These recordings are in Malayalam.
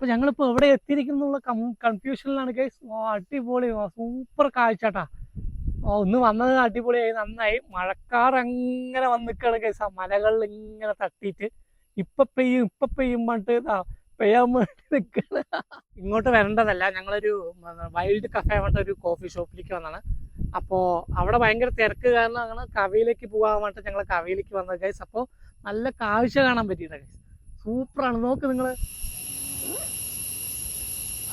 അപ്പൊ ഞങ്ങളിപ്പോ എവിടെ എത്തിയിരിക്കുന്നുള്ള കൺഫ്യൂഷനിലാണ് ഗൈസ് അടിപൊളി. സൂപ്പർ കാഴ്ചട്ടാ ഓ ഒന്ന് വന്നത് അടിപൊളിയായി. നന്നായി. മഴക്കാർ അങ്ങനെ വന്നിക്കാണ് കേസ് ആ മലകളിൽ ഇങ്ങനെ തട്ടിയിട്ട്. ഇപ്പൊ പെയ്യും ഇപ്പൊ പെയ്യും പറഞ്ഞിട്ട് പെയ്യാൻ വേണ്ടി നിൽക്കണ ഇങ്ങോട്ട് വരേണ്ടതല്ല. ഞങ്ങളൊരു വൈൽഡ് കഫേ പറഞ്ഞ ഒരു കോഫി ഷോപ്പിലേക്ക് വന്നാണ് അപ്പോൾ അവിടെ ഭയങ്കര തിരക്ക് കാരണം അങ്ങനെ കവിയിലേക്ക് പോകാൻ വേണ്ടിയിട്ട് ഞങ്ങൾ കവിയിലേക്ക് വന്നത് ഗൈസ് അപ്പോൾ നല്ല കാഴ്ച കാണാൻ പറ്റിയില്ല ഗൈസ് സൂപ്പറാണ് നോക്ക് നിങ്ങൾ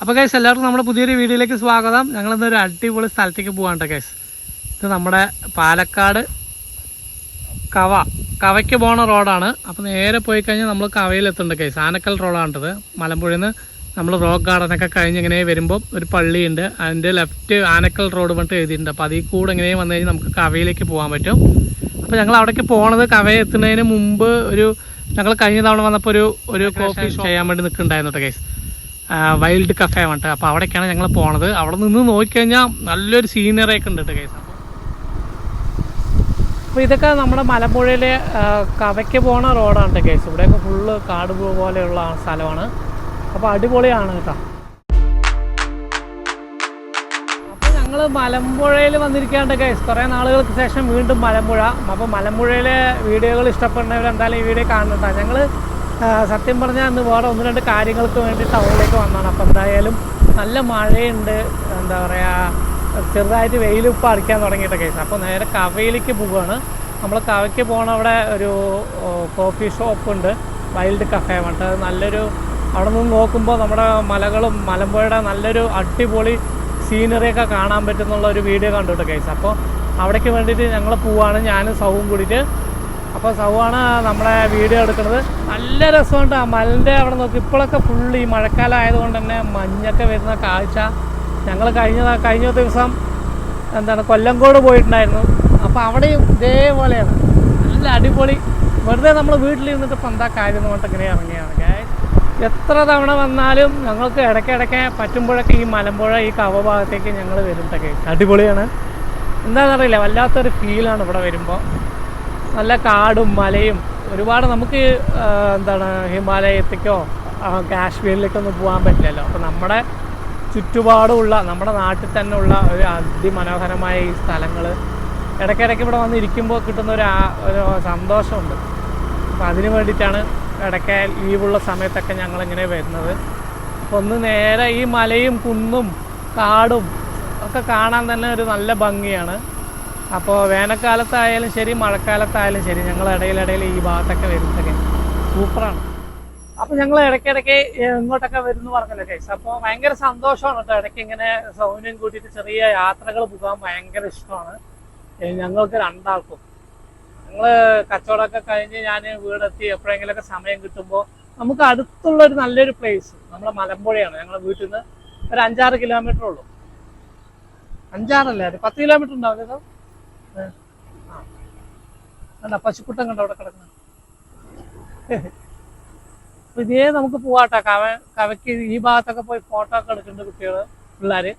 അപ്പോൾ കേസ് എല്ലാവർക്കും നമ്മുടെ പുതിയൊരു വീഡിയോയിലേക്ക് സ്വാഗതം. ഞങ്ങൾ ഇന്നൊരു അടിപൊളി സ്ഥലത്തേക്ക് പോകാണ്ട് കേസ് ഇത് നമ്മുടെ പാലക്കാട് കവ. കവയ്ക്ക് പോണ റോഡാണ് അപ്പോൾ നേരെ പോയി കഴിഞ്ഞാൽ നമ്മൾ കവയിലെത്തുന്നുണ്ട് കേസ് ആനക്കൽ റോഡാണിത് മലമ്പുഴയിൽ നിന്ന് നമ്മൾ റോക്ക് ഗാർഡനൊക്കെ കഴിഞ്ഞ് ഇങ്ങനെ വരുമ്പോൾ ഒരു പള്ളിയുണ്ട്. അതിന്റെ ലെഫ്റ്റ് ആനക്കൽ റോഡ് പറഞ്ഞിട്ട് എഴുതിയിട്ടുണ്ട്. അപ്പോൾ അതിൽ കൂടെ ഇങ്ങനെ വന്നു കഴിഞ്ഞാൽ നമുക്ക് കവയിലേക്ക് പോകാൻ പറ്റും. അപ്പോൾ ഞങ്ങൾ അവിടേക്ക് പോണത് കവയെ എത്തുന്നതിന് മുമ്പ് ഒരു ഞങ്ങൾ കഴിഞ്ഞ തവണ വന്നപ്പോൾ ഒരു ഒരു കോഫി ചെയ്യാൻ വേണ്ടി നിൽക്കുന്നുണ്ടായിരുന്നു കേട്ടോ ഗൈസ് വൈൽഡ് കഫേ പറഞ്ഞിട്ട്. അപ്പോൾ അവിടേക്കാണ് ഞങ്ങൾ പോണത്. അവിടെ നിന്ന് നോക്കിക്കഴിഞ്ഞാൽ നല്ലൊരു സീനറി ഒക്കെ ഉണ്ട് കേട്ടോ ഗൈസ് അപ്പോൾ ഇതൊക്കെ നമ്മുടെ മലമ്പുഴയിലെ കവയ്ക്ക് പോണ റോഡാണ് കേസ് ഇവിടെയൊക്കെ ഫുള്ള് കാട് പോലെയുള്ള സ്ഥലമാണ്. അപ്പോൾ അടിപൊളിയാണ് കേട്ടോ. ഞങ്ങൾ മലമ്പുഴയിൽ വന്നിരിക്കാണ്ട് ഗൈസ് കുറേ നാളുകൾക്ക് ശേഷം വീണ്ടും മലമ്പുഴ. അപ്പോൾ മലമ്പുഴയിലെ വീഡിയോകൾ ഇഷ്ടപ്പെടുന്നവർ എന്തായാലും ഈ വീഡിയോ കാണുന്നുണ്ടാ ഞങ്ങൾ സത്യം പറഞ്ഞാൽ ഇന്ന് വേറെ ഒന്ന് രണ്ട് കാര്യങ്ങൾക്ക് വേണ്ടി ടൗണിലേക്ക് വന്നതാണ്. അപ്പോൾ എന്തായാലും നല്ല മഴയുണ്ട്. എന്താ പറയുക ചെറുതായിട്ട് വെയിലുപ്പ് അടിക്കാൻ തുടങ്ങിയിട്ട് കേസ് അപ്പോൾ നേരെ കവയിലേക്ക് പോവുകയാണ് നമ്മൾ കവയ്ക്ക് പോകണ അവിടെ ഒരു കോഫി ഷോപ്പ് ഉണ്ട്. വൈൽഡ് കഫേ പറഞ്ഞിട്ട്. നല്ലൊരു അവിടെ നിന്ന് നോക്കുമ്പോൾ നമ്മുടെ മലകളും മലമ്പുഴയുടെ നല്ലൊരു അടിപൊളി സീനറിയൊക്കെ കാണാൻ പറ്റുന്നുള്ള ഒരു വീഡിയോ കണ്ടു കേട്ടോ കേസ് അപ്പോൾ അവിടേക്ക് വേണ്ടിയിട്ട് ഞങ്ങൾ പോവാണ് ഞാനും സൗവും കൂടിയിട്ട്. അപ്പോൾ സൗവാണ് നമ്മളെ വീഡിയോ എടുക്കുന്നത്. നല്ല രസമുണ്ട് ആ മലിന്റെ അവിടെ നോക്കി. ഇപ്പോഴൊക്കെ ഫുള്ള് ഈ മഴക്കാലം ആയതുകൊണ്ട് തന്നെ മഞ്ഞൊക്കെ വരുന്ന കാഴ്ച. ഞങ്ങൾ കഴിഞ്ഞ കഴിഞ്ഞ ദിവസം എന്താണ് കൊല്ലങ്കോട് പോയിട്ടുണ്ടായിരുന്നു. അപ്പോൾ അവിടെയും ഇതേപോലെയാണ്. നല്ല അടിപൊളി. വെറുതെ നമ്മൾ വീട്ടിലിരുന്നിട്ട് ഇപ്പം എന്താ കാര്യം എന്ന് പറഞ്ഞിട്ട് ഇങ്ങനെ ഇറങ്ങിയാണ്. എത്ര തവണ വന്നാലും ഞങ്ങൾക്ക് ഇടയ്ക്കിടയ്ക്ക് പറ്റുമ്പോഴൊക്കെ ഈ മലമ്പുഴ ഈ കവ ഭാഗത്തേക്ക് ഞങ്ങൾ വരുന്നതൊക്കെ അടിപൊളിയാണ്. എന്താണെന്നറിയില്ല വല്ലാത്തൊരു ഫീലാണ് ഇവിടെ വരുമ്പോൾ നല്ല കാടും മലയും. ഒരുപാട് നമുക്ക് എന്താണ് ഹിമാലയത്തേക്കോ കാശ്മീരിലേക്കോ ഒന്നും പോകാൻ പറ്റില്ലല്ലോ. അപ്പോൾ നമ്മുടെ ചുറ്റുപാടുമുള്ള നമ്മുടെ നാട്ടിൽ തന്നെ ഉള്ള ഒരു അതിമനോഹരമായ ഈ സ്ഥലങ്ങൾ ഇടയ്ക്കിടയ്ക്ക് ഇവിടെ വന്ന് ഇരിക്കുമ്പോൾ കിട്ടുന്ന ഒരു ഒരു സന്തോഷമുണ്ട്. അപ്പം അതിന് വേണ്ടിയിട്ടാണ് ഇടയ്ക്ക് ലീവുള്ള സമയത്തൊക്കെ ഞങ്ങളിങ്ങനെ വരുന്നത്. ഒന്ന് നേരെ ഈ മലയും കുന്നും കാടും ഒക്കെ കാണാൻ തന്നെ ഒരു നല്ല ഭംഗിയാണ്. അപ്പോൾ വേനൽക്കാലത്തായാലും ശരി മഴക്കാലത്തായാലും ശരി ഞങ്ങൾ ഇടയിലിടയിൽ ഈ ഭാഗത്തൊക്കെ വരുന്നതൊക്കെ സൂപ്പറാണ്. അപ്പോൾ ഞങ്ങൾ ഇടയ്ക്കിടയ്ക്ക് ഇങ്ങോട്ടൊക്കെ വരുന്നു പറഞ്ഞല്ലോ കേസ് അപ്പോൾ ഭയങ്കര സന്തോഷമാണ് കേട്ടോ ഇടയ്ക്ക് ഇങ്ങനെ സൗന്യം കൂട്ടിയിട്ട് ചെറിയ യാത്രകൾ പോകാൻ ഭയങ്കര ഇഷ്ടമാണ്. ഞങ്ങൾക്ക് രണ്ടാൾക്കും. ഞങ്ങൾ കച്ചവടമൊക്കെ കഴിഞ്ഞ് ഞാൻ വീടെത്തി എപ്പോഴെങ്കിലൊക്കെ സമയം കിട്ടുമ്പോൾ നമുക്ക് അടുത്തുള്ള ഒരു നല്ലൊരു പ്ലേസ് നമ്മളെ മലമ്പുഴയാണ്. ഞങ്ങളുടെ വീട്ടിൽ നിന്ന് ഒരു അഞ്ചാറ് കിലോമീറ്റർ ഉള്ളൂ. അഞ്ചാറല്ലേ? പത്ത് കിലോമീറ്റർ ഉണ്ടാവും ഇതോ അല്ല പശുക്കുട്ടം കണ്ടോ അവിടെ കിടക്കുന്നത് അപ്പൊ ഇതേ നമുക്ക് പോവാട്ടോ. കവ കവയ്ക്ക് ഈ ഭാഗത്തൊക്കെ പോയി ഫോട്ടോ ഒക്കെ എടുക്കുന്നുണ്ട് കുട്ടികൾ പിള്ളേര്.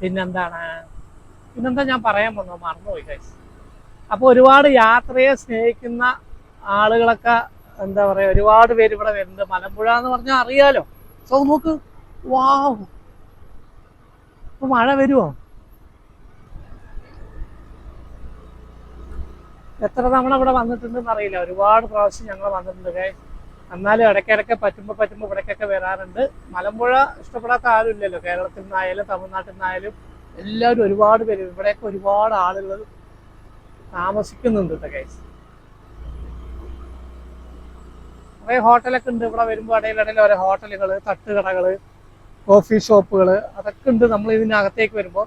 പിന്നെന്താണ്? പിന്നെന്താ ഞാൻ പറയാൻ വന്നത് മറന്നുപോയി കൈസ് അപ്പോൾ ഒരുപാട് യാത്രയെ സ്നേഹിക്കുന്ന ആളുകളൊക്കെ എന്താ പറയാ ഒരുപാട് പേര് ഇവിടെ വരുന്നത് മലമ്പുഴ എന്ന് പറഞ്ഞാൽ അറിയാലോ. സോ നോക്ക്. വാവ് ഇപ്പൊ മഴ വരുമോ എത്ര തവണ ഇവിടെ വന്നിട്ടുണ്ടെന്ന് അറിയില്ല. ഒരുപാട് പ്രാവശ്യം ഞങ്ങൾ വന്നിട്ടുണ്ട് എന്നാലും ഇടയ്ക്കിടയ്ക്ക് പറ്റുമ്പോൾ പറ്റുമ്പോൾ ഇവിടേക്കൊക്കെ വരാറുണ്ട്. മലമ്പുഴ ഇഷ്ടപ്പെടാത്ത ആരും ഇല്ലല്ലോ കേരളത്തിൽ നിന്നായാലും തമിഴ്നാട്ടിൽ നിന്നായാലും. എല്ലാവരും ഒരുപാട് പേര് ഇവിടെയൊക്കെ ഒരുപാട് ആളുകൾ താമസിക്കുന്നുണ്ട് കേട്ടോ ഗൈസ് കുറേ ഹോട്ടലൊക്കെ ഉണ്ട്. ഇവിടെ വരുമ്പോൾ ഇടയിലിടയിൽ ഓരോ ഹോട്ടലുകൾ തട്ടുകടകൾ കോഫി ഷോപ്പുകൾ അതൊക്കെ ഉണ്ട് നമ്മൾ ഇതിനകത്തേക്ക് വരുമ്പോൾ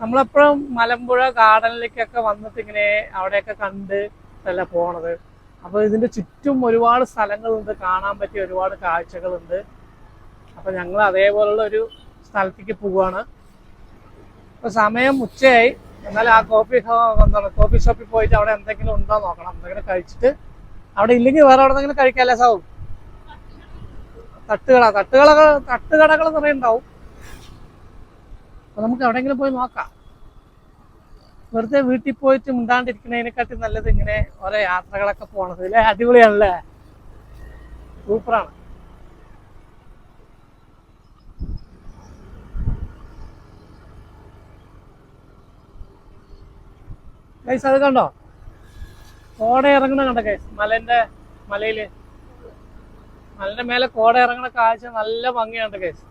നമ്മളെപ്പോഴും മലമ്പുഴ ഗാർഡനിലേക്കൊക്കെ വന്നിട്ട് ഇങ്ങനെ അവിടെയൊക്കെ കണ്ട് അല്ല പോണത്. അപ്പോൾ ഇതിന്റെ ചുറ്റും ഒരുപാട് സ്ഥലങ്ങളുണ്ട്. കാണാൻ പറ്റിയ ഒരുപാട് കാഴ്ചകളുണ്ട്. അപ്പോൾ ഞങ്ങൾ അതേപോലുള്ള ഒരു സ്ഥലത്തേക്ക് പോവുകയാണ് അപ്പോൾ സമയം ഉച്ചയായി. എന്നാൽ ആ കോഫി എന്താണ് കോഫി ഷോപ്പിൽ പോയിട്ട് അവിടെ എന്തെങ്കിലും ഉണ്ടോ നോക്കണം. എന്തെങ്കിലും കഴിച്ചിട്ട് അവിടെ ഇല്ലെങ്കിൽ വേറെ അവിടെ എന്തെങ്കിലും കഴിക്കാമല്ലേ സാവും? തട്ടുകട. തട്ടുകളൊക്കെ തട്ടുകടകൾ നിറയെ ഉണ്ടാവും അപ്പൊ നമുക്ക് എവിടെയെങ്കിലും പോയി നോക്കാം. വെറുതെ വീട്ടിൽ പോയിട്ട് മിണ്ടാണ്ടിരിക്കുന്നതിനെക്കാട്ടി നല്ലത് ഇങ്ങനെ ഓരോ യാത്രകളൊക്കെ പോണത്. അല്ലേ? അടിപൊളിയാണല്ലേ? സൂപ്പറാണ്. ഗൈസ് അത് കണ്ടോ? കോട ഇറങ്ങണ കണ്ടോ ഗൈസ് മലന്റെ മലയിൽ. മലന്റെ മേലെ കോട ഇറങ്ങണ കാഴ്ച നല്ല ഭംഗിയാണ്ട് ഗൈസ്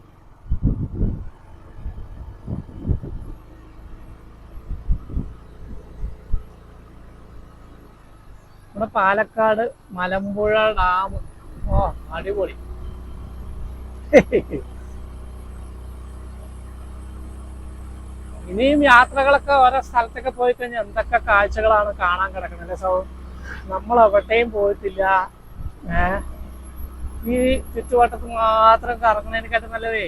നമ്മുടെ പാലക്കാട് മലമ്പുഴ ഡാം. ഓ അടിപൊളി. ഇനിയും യാത്രകളൊക്കെ ഓരോ സ്ഥലത്തൊക്കെ പോയി കഴിഞ്ഞാൽ എന്തൊക്കെ കാഴ്ചകളാണ് കാണാൻ കിടക്കുന്നത്? സോ നമ്മൾ എവിടെയും പോയിട്ടില്ല. ഏ? ഈ ചുറ്റുവട്ടത്ത് മാത്രം കറങ്ങുന്നതിനെക്കാട്ടും നല്ലതേ.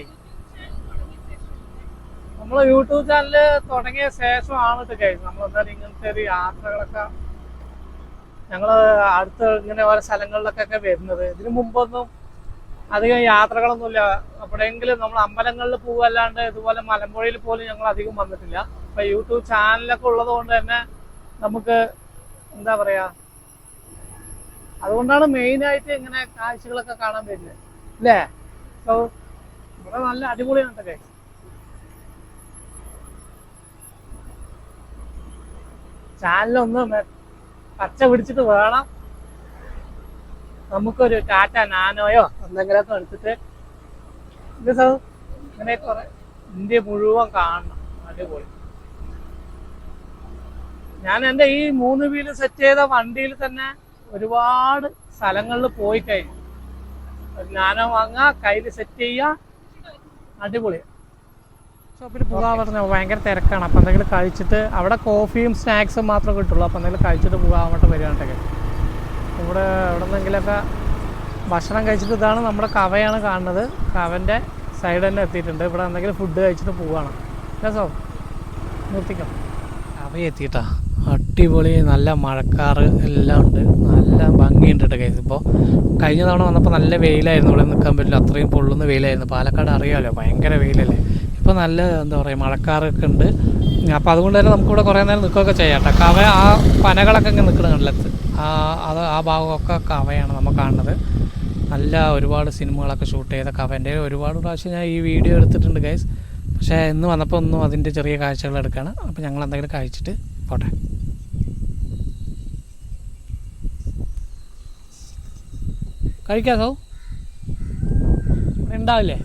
നമ്മൾ യൂട്യൂബ് ചാനൽ തുടങ്ങിയ ശേഷമാണ് ഇത് കഴിഞ്ഞത്. നമ്മളെന്തായാലും ഇങ്ങനത്തെ ഒരു യാത്രകളൊക്കെ ഞങ്ങൾ അടുത്ത് ഇങ്ങനെ ഓരോ സ്ഥലങ്ങളിലൊക്കെ വരുന്നത്. ഇതിനു മുമ്പൊന്നും അധികം യാത്രകളൊന്നുമില്ല. എവിടെയെങ്കിലും നമ്മൾ അമ്പലങ്ങളിൽ പോവല്ലാണ്ട് ഇതുപോലെ മലമ്പുഴയിൽ പോലും ഞങ്ങൾ അധികം വന്നിട്ടില്ല. അപ്പൊ യൂട്യൂബ് ചാനലൊക്കെ ഉള്ളത് കൊണ്ട് തന്നെ നമുക്ക് എന്താ പറയാ അതുകൊണ്ടാണ് മെയിനായിട്ട് ഇങ്ങനെ കാഴ്ചകളൊക്കെ കാണാൻ വരുന്നത്. അല്ലേ? സോ ഇവിടെ നല്ല അടിപൊളിയാണ് കേട്ടോ ചാനലൊന്ന് പച്ച പിടിച്ചിട്ട് വേണം. നമുക്കൊരു ടാറ്റ നാനോയോ എന്തെങ്കിലുമൊക്കെ എടുത്തിട്ട് ഇത് ഇങ്ങനെ കുറെ ഇന്ത്യ മുഴുവൻ കാണണം. അടിപൊളി. ഞാൻ എന്റെ ഈ മൂന്ന് വീൽ സെറ്റ് ചെയ്ത വണ്ടിയിൽ തന്നെ ഒരുപാട് സ്ഥലങ്ങളിൽ പോയി കഴിഞ്ഞു. നാനോ വാങ്ങുക കയ്യിൽ സെറ്റ് ചെയ്യുക അടിപൊളി. ഷോപ്പിൽ പോകാൻ ഭയങ്കര തിരക്കാണ്. അപ്പം എന്തെങ്കിലും കഴിച്ചിട്ട് അവിടെ കോഫിയും സ്നാക്സും മാത്രമേ കിട്ടുള്ളൂ. അപ്പം എന്തെങ്കിലും കഴിച്ചിട്ട് പോകാൻ വേണ്ടി വരികയാണ്ടൊക്കെ ഇവിടെ എവിടെ നിന്നെങ്കിലൊക്കെ ഭക്ഷണം കഴിച്ചിട്ട് ഇതാണ് നമ്മുടെ കവയാണ് കാണുന്നത്. കവന്റെ സൈഡ് തന്നെ എത്തിയിട്ടുണ്ട്. ഇവിടെ എന്തെങ്കിലും ഫുഡ് കഴിച്ചിട്ട് പോവാണ്. രസോ നിർത്തിക്കാം. കവ എത്തിയിട്ടാ. അടിപൊളി നല്ല മഴക്കാറ് എല്ലാം ഉണ്ട്. നല്ല ഭംഗിയുണ്ട് കേട്ടോ കേസ് ഇപ്പോൾ കഴിഞ്ഞ തവണ വന്നപ്പോൾ നല്ല വെയിലായിരുന്നു. ഇവിടെ നിൽക്കാൻ പറ്റില്ല. അത്രയും പൊള്ളുന്ന വെയിലായിരുന്നു. പാലക്കാട് അറിയാമല്ലോ ഭയങ്കര വെയിലല്ലേ? ഇപ്പോൾ നല്ല എന്താ പറയുക മഴക്കാറൊക്കെ ഉണ്ട്. അപ്പോൾ അതുകൊണ്ട് തന്നെ നമുക്കിവിടെ കുറേ നേരം നിൽക്കുകയൊക്കെ ചെയ്യാം കേട്ടോ. കവ ആ പനകളൊക്കെ ഇങ്ങനെ നിൽക്കുന്ന കണ്ടിലത്ത് ആ അത് ആ ഭാഗമൊക്കെ കവയാണ് നമ്മൾ കാണുന്നത്. നല്ല ഒരുപാട് സിനിമകളൊക്കെ ഷൂട്ട് ചെയ്ത കവന്റെ. ഒരുപാട് പ്രാവശ്യം ഞാൻ ഈ വീഡിയോ എടുത്തിട്ടുണ്ട് ഗൈസ് പക്ഷേ ഇന്ന് വന്നപ്പോൾ ഒന്നും അതിന്റെ ചെറിയ കാഴ്ചകൾ എടുക്കുകയാണ് അപ്പോൾ ഞങ്ങൾ എന്തെങ്കിലും കഴിച്ചിട്ട് പോട്ടെ. കഴിക്കാം സൗ ഉണ്ടാവില്ലേ?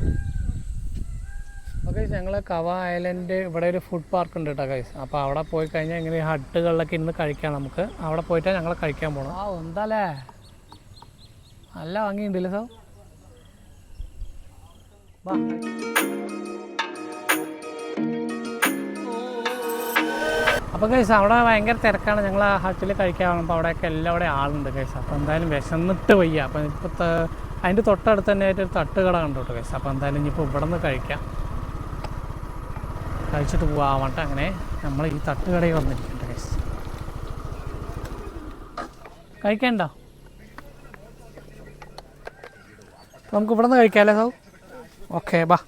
ഓക്കെ ഞങ്ങൾ കവ ഐലൻഡ് ഇവിടെ ഒരു ഫുഡ് പാർക്ക് ഉണ്ട് കേട്ടോ കൈസ് അപ്പോൾ അവിടെ പോയി കഴിഞ്ഞാൽ ഇങ്ങനെ ഹട്ടുകളിലൊക്കെ ഇന്ന് കഴിക്കാം നമുക്ക്. അവിടെ പോയിട്ടാണ് ഞങ്ങൾ കഴിക്കാൻ പോകണം ആ എന്താല്ലേ നല്ല ഭംഗിയുണ്ടല്ലേ സോ? വാ. അപ്പോൾ കൈസ് അവിടെ ഭയങ്കര തിരക്കാണ് ഞങ്ങൾ ആ ഹട്ടിൽ കഴിക്കാൻ പോകുമ്പോൾ അവിടെയൊക്കെ എല്ലാവിടെ ആളുണ്ട് കൈസ് അപ്പോൾ എന്തായാലും വിശന്നിട്ട് വയ്യ. അപ്പോൾ ഇപ്പോൾ അതിന്റെ തൊട്ടടുത്ത് തന്നെ ആയിട്ട് ഒരു തട്ടുകട കണ്ടു കേട്ടോ കൈസ് അപ്പോൾ എന്തായാലും ഇനിയിപ്പോൾ ഇവിടെ നിന്ന് കഴിക്കാം. കഴിച്ചിട്ട് പോവാമട്ടെ അങ്ങനെ നമ്മൾ ഈ തട്ടുകടയിൽ വന്നിരിക്കുന്നുണ്ട് കേസ് കഴിക്കണ്ട? നമുക്ക് ഇവിടെ നിന്ന് കഴിക്കാമല്ലേ സൗ ഓക്കെ ബാ.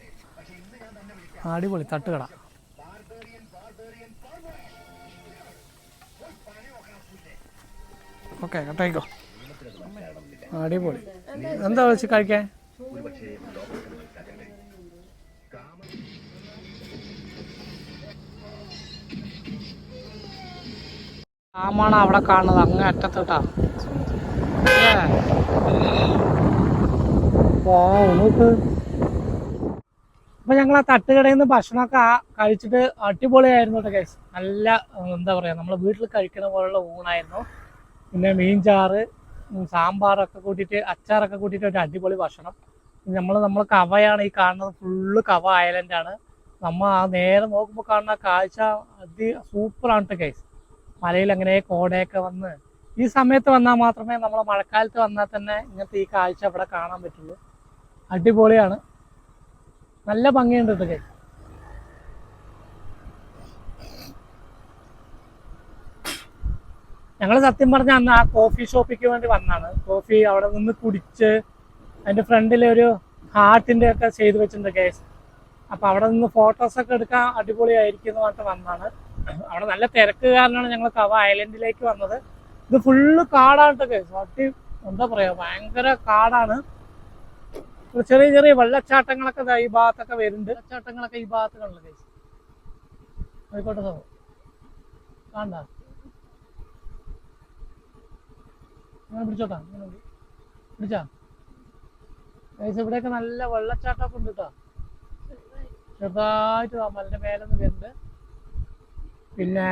അടിപൊളി തട്ടുകട. ഓക്കെ കേട്ടോ അടിപൊളി. എന്താ വെച്ച് കഴിക്കാൻ? ആമാണ് അവിടെ കാണുന്നത്. അങ്ങ് അറ്റത്തോട്ടാ. അപ്പൊ ഞങ്ങൾ ആ തട്ടുകടയിൽ നിന്ന് ഭക്ഷണമൊക്കെ കഴിച്ചിട്ട് അടിപൊളിയായിരുന്നു ഗൈസ് നല്ല എന്താ പറയാ നമ്മൾ വീട്ടിൽ കഴിക്കുന്ന പോലുള്ള ഊണായിരുന്നു. പിന്നെ മീൻ ചാറ് ഉം, സാമ്പാറൊക്കെ കൂട്ടിയിട്ട് അച്ചാറൊക്കെ കൂട്ടിയിട്ട് ഒരു അടിപൊളി ഭക്ഷണം. നമ്മൾ നമ്മൾ കവയാണ് ഈ കാണുന്നത്. ഫുള്ള് കവ ഐലൻഡ് ആണ്. നമ്മ ആ നേരെ നോക്കുമ്പോൾ കാണുന്ന കാഴ്ച അതി സൂപ്പറാണ് കേട്ടോ ഗൈസ് മലയിൽ അങ്ങനെ കോടയൊക്കെ വന്ന് ഈ സമയത്ത് വന്നാൽ മാത്രമേ നമ്മൾ മഴക്കാലത്ത് വന്നാൽ തന്നെ ഇങ്ങനത്തെ ഈ കാഴ്ച ഇവിടെ കാണാൻ പറ്റുള്ളൂ. അടിപൊളിയാണ്. നല്ല ഭംഗിയുണ്ട് ഇതൊക്കെ ഞങ്ങൾ സത്യം പറഞ്ഞ അന്ന് ആ കോഫി ഷോപ്പിക്ക് വേണ്ടി വന്നാണ് കോഫി അവിടെ നിന്ന് കുടിച്ച് അതിന്റെ ഫ്രണ്ടിൽ ഒരു ഹാർട്ടിന്റെ ഒക്കെ ചെയ്ത് വെച്ചിട്ടുണ്ട് കേസ് അപ്പൊ അവിടെ നിന്ന് ഫോട്ടോസ് ഒക്കെ എടുക്കാൻ അടിപൊളിയായിരിക്കും എന്ന് പറഞ്ഞിട്ട് വന്നാണ് അവിടെ നല്ല തിരക്ക് കാരണമാണ് ഞങ്ങൾ കവ ഐലൻഡിലേക്ക് വന്നത്. ഇത് ഫുള്ള് കാടാണ് കേട്ടോ അടി എന്താ പറയാ ഭയങ്കര കാടാണ്. ചെറിയ ചെറിയ വെള്ളച്ചാട്ടങ്ങളൊക്കെ ഈ ഭാഗത്തൊക്കെ വരുന്നുണ്ട്. വെള്ളച്ചാട്ടങ്ങളൊക്കെ ഈ ഭാഗത്ത് കണ്ടു കേസ് ആയിക്കോട്ടെ സാർ. കാണണ്ട അങ്ങനെ പിടിച്ചോട്ടാ അങ്ങനെ പിടി. പിടിച്ചാ. ഗൈസ് ഇവിടെയൊക്കെ നല്ല വെള്ളച്ചാട്ടമൊക്കെ ഉണ്ട് കേട്ടോ ചെറുതായിട്ട് മലിന്റെ മേലൊന്ന് വരുന്നുണ്ട്. പിന്നെ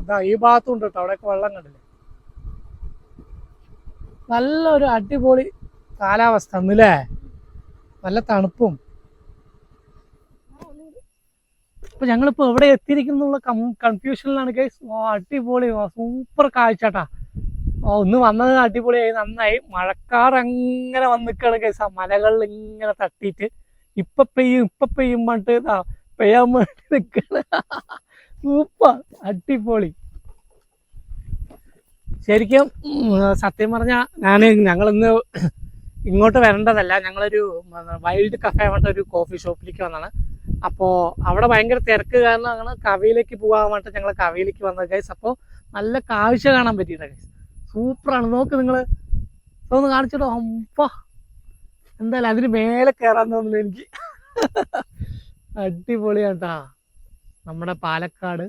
ഇതാ ഈ ഭാഗത്തും ഉണ്ട് കേട്ടോ അവിടെയൊക്കെ വെള്ളം കണ്ടില്ലേ? നല്ലൊരു അടിപൊളി കാലാവസ്ഥ ഒന്നില്ലേ നല്ല തണുപ്പും. ഇപ്പൊ ഞങ്ങളിപ്പോ എവിടെ എത്തിയിരിക്കുന്നുള്ള കൺഫ്യൂഷനിലാണ് ഗൈസ് അടിപൊളി. സൂപ്പർ കാഴ്ചട്ടാ ഓ ഒന്ന് വന്നത് അടിപൊളിയായി. നന്നായി. മഴക്കാർ അങ്ങനെ വന്ന് നിൽക്കുകയാണ് ഗൈസ് ആ മലകളിൽ ഇങ്ങനെ തട്ടിയിട്ട്. ഇപ്പൊ പെയ്യും ഇപ്പൊ പെയ്യും പറഞ്ഞിട്ട് പെയ്യാൻ വേണ്ടി നിൽക്കണ സൂപ്പർ അടിപൊളി. ശരിക്കും സത്യം പറഞ്ഞാൽ ഞാൻ ഞങ്ങളിന്ന് ഇങ്ങോട്ട് വരേണ്ടതല്ല. ഞങ്ങളൊരു വൈൽഡ് കഫേ പറഞ്ഞ ഒരു കോഫി ഷോപ്പിലേക്ക് വന്നതാണ്. അപ്പോൾ അവിടെ ഭയങ്കര തിരക്ക് കാരണം അങ്ങനെ കവിയിലേക്ക് പോകാൻ വേണ്ടിട്ട് ഞങ്ങൾ കവിയിലേക്ക് വന്നത് ഗൈസ് അപ്പോൾ നല്ല കാഴ്ച കാണാൻ പറ്റിയില്ല ഗൈസ് സൂപ്പറാണ്. നോക്ക് നിങ്ങൾ ഒന്ന് കാണിച്ചിട്ടോ അപ്പ എന്തായാലും അതിന് മേലെ കയറാൻ തോന്നുന്നു എനിക്ക്. അടിപൊളിയാട്ടാ നമ്മുടെ പാലക്കാട്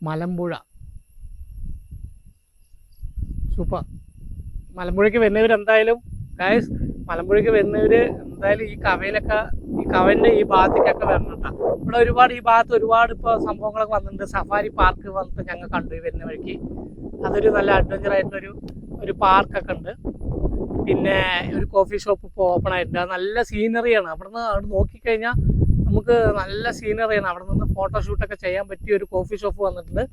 മലമ്പുഴ. സൂപ്പർ. മലമ്പുഴയ്ക്ക് വരുന്നവർ എന്തായാലും ഗായസ് മലമ്പുഴയ്ക്ക് വരുന്നവർ എന്തായാലും ഈ കവയിലൊക്കെ ഈ കവന്റെ ഈ ഭാഗത്തേക്കൊക്കെ വരണട്ടാ ഇവിടെ ഒരുപാട് ഈ ഭാഗത്ത് ഒരുപാട് ഇപ്പോൾ സംഭവങ്ങളൊക്കെ വന്നിട്ടുണ്ട്. സഫാരി പാർക്ക് വന്നിട്ട് ഞങ്ങൾ കണ്ടു വരുന്ന വഴിക്ക്. അതൊരു നല്ല അഡ്വഞ്ചർ ആയിട്ടൊരു ഒരു പാർക്കൊക്കെ ഉണ്ട്. പിന്നെ ഒരു കോഫി ഷോപ്പ് ഇപ്പോൾ ഓപ്പൺ ആയിട്ടുണ്ട്. നല്ല സീനറിയാണ് അവിടുന്ന് അവിടെ നോക്കിക്കഴിഞ്ഞാൽ നമുക്ക് നല്ല സീനറിയാണ് അവിടെ നിന്ന് ഫോട്ടോഷൂട്ടൊക്കെ ചെയ്യാൻ പറ്റിയ ഒരു കോഫി ഷോപ്പ് വന്നിട്ടുണ്ട്.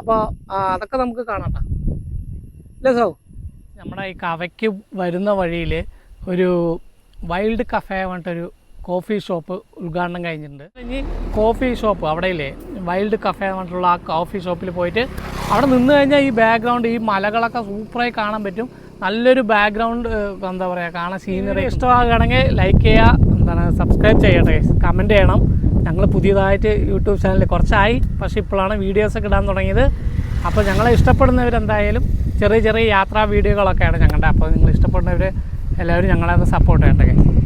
അപ്പോൾ അതൊക്കെ നമുക്ക് കാണാട്ടോ അല്ലേ ഇല്ലേ സോ നമ്മുടെ ഈ കവയ്ക്ക് വരുന്ന വഴിയിൽ ഒരു വൈൽഡ് കഫേ പറഞ്ഞിട്ടൊരു കോഫി ഷോപ്പ് ഉദ്ഘാടനം കഴിഞ്ഞിട്ടുണ്ട്. ഇനി കോഫി ഷോപ്പ് അവിടെയില്ലേ വൈൽഡ് കഫേ പറഞ്ഞിട്ടുള്ള ആ കോഫി ഷോപ്പിൽ പോയിട്ട് അവിടെ നിന്ന് കഴിഞ്ഞാൽ ഈ ബാക്ക്ഗ്രൗണ്ട് ഈ മലകളൊക്കെ സൂപ്പറായി കാണാൻ പറ്റും. നല്ലൊരു ബാക്ക്ഗ്രൗണ്ട് എന്താ പറയുക കാണാൻ സീനറി ഇഷ്ടമാകുകയാണെങ്കിൽ ലൈക്ക് ചെയ്യുക എന്താണ് സബ്സ്ക്രൈബ് ചെയ്യട്ടെ? കമന്റ് ചെയ്യണം. ഞങ്ങൾ പുതിയതായിട്ട് യൂട്യൂബ് ചാനലിൽ കുറച്ചായി. പക്ഷേ ഇപ്പോഴാണ് വീഡിയോസൊക്കെ ഇടാൻ തുടങ്ങിയത്. അപ്പോൾ ഞങ്ങളെ ഇഷ്ടപ്പെടുന്നവരെന്തായാലും ചെറിയ ചെറിയ യാത്രാ വീഡിയോകളൊക്കെയാണ് ഞങ്ങളുടെ. അപ്പോൾ നിങ്ങൾ ഇഷ്ടപ്പെടുന്നവർ എല്ലാവരും ഞങ്ങളെ സപ്പോർട്ട് ചെയ്യട്ടെ.